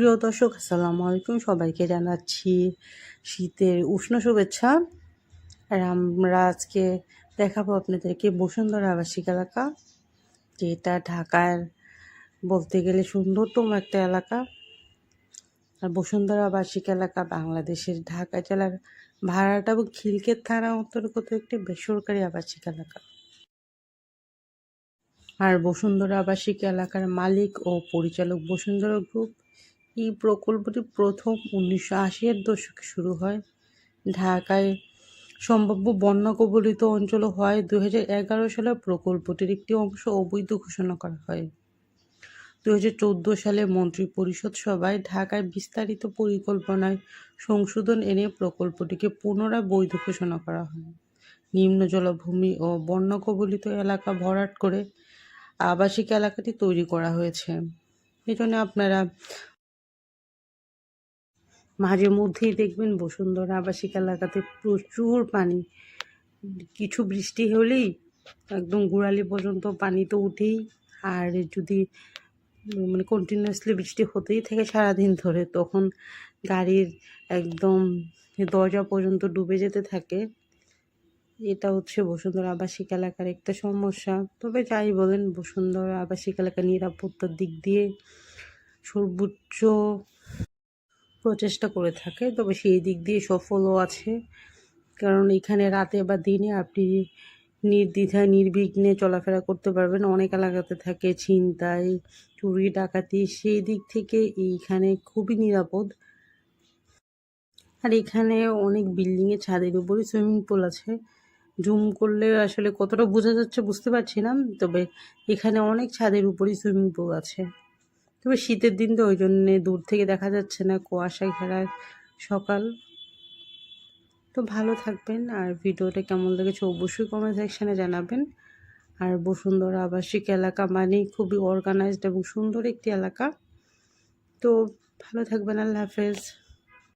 প্রিয় দর্শক, আসসালামু আলাইকুম। সবাইকে জানাচ্ছি শীতের উষ্ণ শুভেচ্ছা। আর আমরা আজকে দেখাবো আপনাদেরকে বসুন্ধরা আবাসিক এলাকা, যেটা ঢাকার বলতে গেলে সুন্দরতম একটা এলাকা। আর বসুন্ধরা আবাসিক এলাকা বাংলাদেশের ঢাকা জেলার ভাড়াটা এবং খিলকের থানা অন্তর্গত একটি বেসরকারি আবাসিক এলাকা। আর বসুন্ধরা আবাসিক এলাকার মালিক ও পরিচালক বসুন্ধরা গ্রুপ এই প্রকল্পটি প্রথম উনিশশো আশির দশকে শুরু হয়। ঢাকায় সম্ভাব্য বন্যা কবলিত অঞ্চল হয় দু সালে প্রকল্পটির একটি অংশ অবৈধ ঘোষণা করা হয়। দু হাজার চোদ্দ সালে মন্ত্রী পরিষদ সভায় ঢাকায় বিস্তারিত পরিকল্পনায় সংশোধন এনে প্রকল্পটিকে পুনরায় বৈধ ঘোষণা করা হয়। নিম্ন জলভূমি ও বন্যা কবলিত এলাকা ভরাট করে আবাসিক এলাকাটি তৈরি করা হয়েছে। এই জন্য আপনারা মাঝে মধ্যেই দেখবেন বসুন্ধরা আবাসিক এলাকাতে প্রচুর পানি। কিছু বৃষ্টি হলেই একদম গোড়ালি পর্যন্ত পানি তো উঠেই। আর যদি মানে কন্টিনিউয়াসলি বৃষ্টি হতেই থাকে সারাদিন ধরে, তখন গাড়ির একদম দরজা পর্যন্ত ডুবে যেতে থাকে। এটা হচ্ছে বসুন্ধরা আবাসিক এলাকার একটা সমস্যা। তবে যাই বলেন, বসুন্ধরা আবাসিক এলাকার নিরাপত্তার দিক দিয়ে সর্বোচ্চ প্রচেষ্টা করে থাকে। তবে সেই দিক দিয়ে সফলও আছে। কারণ এখানে রাতে বা দিনে আপনি নির্দ্বিধায়, নির্বিঘ্নে চলাফেরা করতে পারবেন। অনেক এলাকাতে থাকে ছিনতাই, চুরি, ডাকাতি। সেই দিক থেকে এইখানে খুবই নিরাপদ। আর এখানে অনেক বিল্ডিংয়ের ছাদের উপরই সুইমিং পুল আছে। জুম করলে আসলে কতটা বোঝা যাচ্ছে বুঝতে পারছি না। তবে এখানে অনেক ছাদের উপরই সুইমিং পুল আছে। তবে শীতের দিন তো ওই জন্যে দূর থেকে দেখা যাচ্ছে না কুয়াশা ঘেরা সকাল। তো ভালো থাকবেন আর ভিডিওটা কেমন লেগেছে অবশ্যই কমেন্ট সেকশানে জানাবেন। আর বসুন্ধরা আবাসিক এলাকা মানেই খুবই অর্গানাইজড এবং সুন্দর একটি এলাকা। তো ভালো থাকবেন, আল্লাহ হাফেজ।